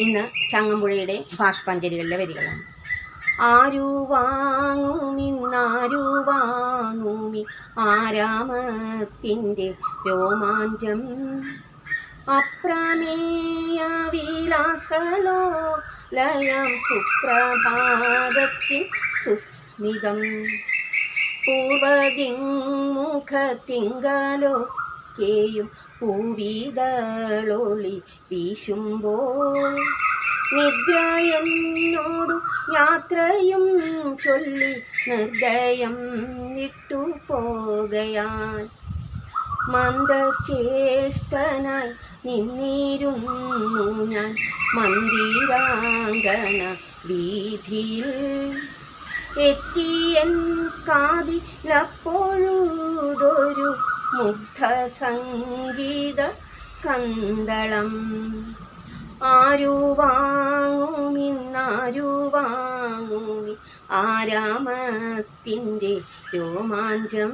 ഇന്ന് ചങ്ങമ്പുഴയുടെ ഭാഷ്പാഞ്ജലികളിലെ വരികളാണ്. ആരു വാങ്ങുമിന്നാരു വാങ്ങുമി ആരാമത്തിന്റെ രോമാഞ്ചം. അപ്രമേയ വിലാസലോ ലയം സുപ്രഭാതത്തിൻ സുസ്മിതം പൂർവദിങ്മുഖത്തിങ്കലൊക്കെയും പൂവിതളൊളി വീശുമ്പോൾ നിദ്ര എന്നോടു യാത്രയും ചൊല്ലി നിർദ്ദയം വിട്ടു പോകയാൻ മന്ദചേഷ്ടനായി നിന്നിരുന്നു ഞാൻ മന്ദിരാങ്കണ വീഥിയിൽ. എത്തിയൻ കാതിലപ്പോഴുതൊരു മുഗ്ധ സംഗീത കന്തളം ആരുവാങ്ങുമിന്നാരുവാങ്ങുമി? വാങ്ങുമിന്നാരു വാങ്ങുമി ആരാമത്തിന്റെ രോമാഞ്ചം